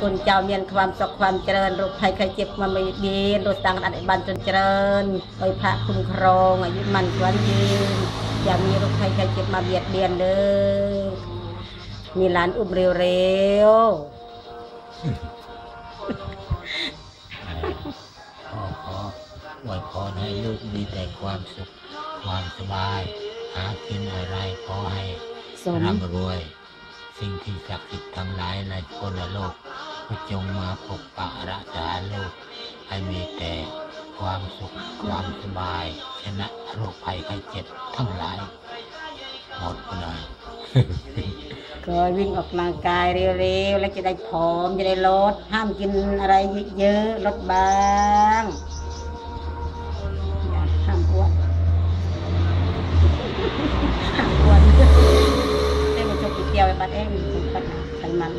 คนเจ้าเมียนความสุขความเจริญโรคภัยไข้เจ็บมาไม่เบียนโรคต่างอันบันจนเจริญโดยพระคุ้มครองอายุมันขวัญยืนอย่ามีโรคภัยไข้เจ็บมาเบียดเบียนเลยมีหลานอุ้มเร็วๆขอขอหวพรให้ลูกมีแต่ความสุขความสบาย หากินอะไรขอให้ร่ำรวย สิ่งที่ศักดิ์สิทธิ์ทั้งหลายในคนละโลก ก็จงมาปกปักรักษาลูกให้มีแต่ความสุขความสบาย ชนะโรคภัยไข้เจ็บทั้งหลาย หมดไปเลยก็วิ่งออกกำลังกายเร็วๆ แล้วจะได้ผอมจะได้ลด ห้ามกินอะไรเยอะๆ ลดบางอย่าห้ามอ้วนห้ามอ้วนเอ้ยมันชอบกินเกี๊ยวไอ้บัดเอ้ยมันปัญหาไขมัน